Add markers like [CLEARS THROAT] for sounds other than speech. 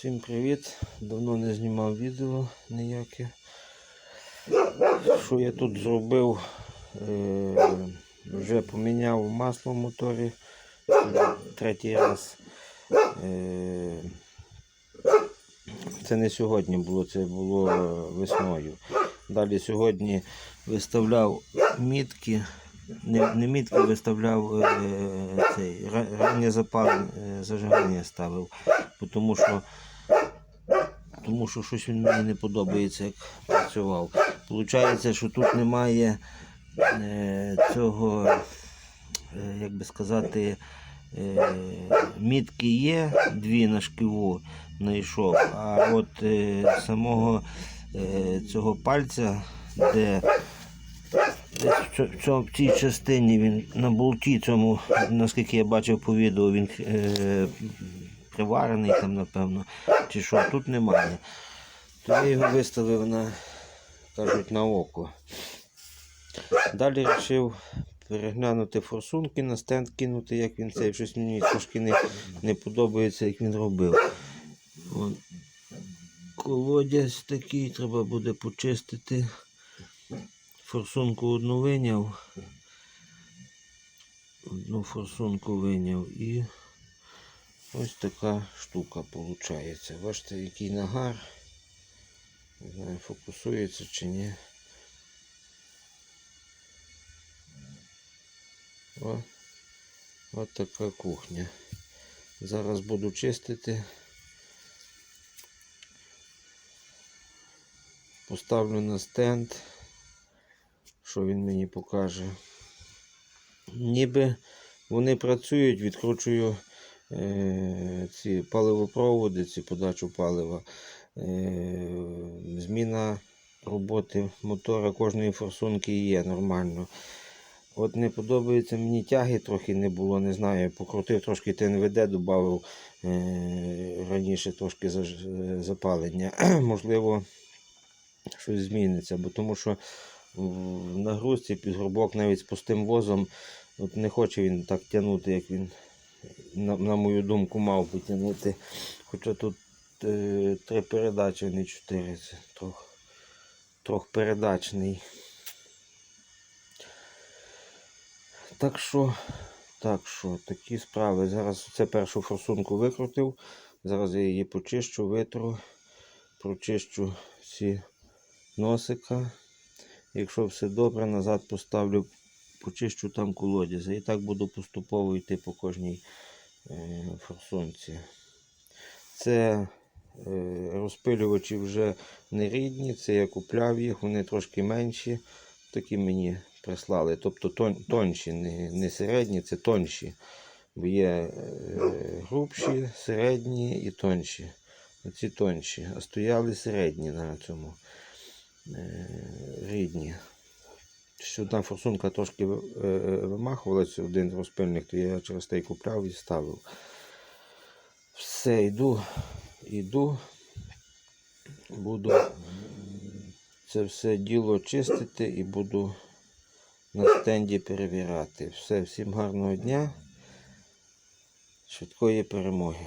Всім привіт! Давно не знімав відео ніяке. Що я тут зробив? Е, вже поміняв масло в моторі третій раз. Е, це не сьогодні було, це було весною. Далі сьогодні виставляв мітки. Не, не мітки виставляв е, цей ра- раннє запалення, е, зажигання ставив. Тому що, тому що щось він мені не подобається, як працював. Получається, що тут немає е, цього, е, як би сказати, е, мітки є, дві на шківу знайшов, а от е, самого е, цього пальця, де в, цій частині він на болті цьому, наскільки я бачив по відео, він е, приварений там, напевно, чи що, тут немає. То я його виставив на, кажуть, на око. Далі вирішив переглянути форсунки на стенд кинути, як він цей. Щось мені трошки не, не подобається, як він робив. Вон, колодязь такий, треба буде почистити. Форсунку одну виняв. Одну форсунку виняв і ось така штука виходить. Бачите, який нагар. Не знаю, фокусується чи ні. О, от така кухня. Зараз буду чистити. Поставлю на стенд. Що він мені покаже? Ніби вони працюють, відкручую е, ці паливопроводи, ці подачу палива. Е, зміна роботи мотора кожної форсунки є нормально. От не подобається мені тяги, трохи не було, не знаю. Покрутив трошки ТНВД, додав е, раніше трошки запалення. [CLEARS THROAT] Можливо, щось зміниться, бо тому що в нагрузці під горбок навіть з пустим возом от не хоче він так тягнути, як він, на, на мою думку, мав би тягнути. Хоча тут е, три передачі, не чотири. Це трох, трохпередачний. Так що, так що, такі справи. Зараз це першу форсунку викрутив. Зараз я її почищу, витру, прочищу всі носика. Якщо все добре, назад поставлю, почищу там колодязя. І так буду поступово йти по кожній е, форсунці. Це е, розпилювачі вже не рідні, це я купляв їх, вони трошки менші. Такі мені прислали. Тобто тон, тонші, не, не середні, це тонші. Бо є е, грубші, середні і тонші. Оці тонші. А стояли середні на цьому рідні. Що одна форсунка трошки е, е, вимахувалася, один розпильник, то я через те купляв і ставив. Все, йду, йду, буду це все діло чистити і буду на стенді перевіряти. Все, всім гарного дня, швидкої перемоги.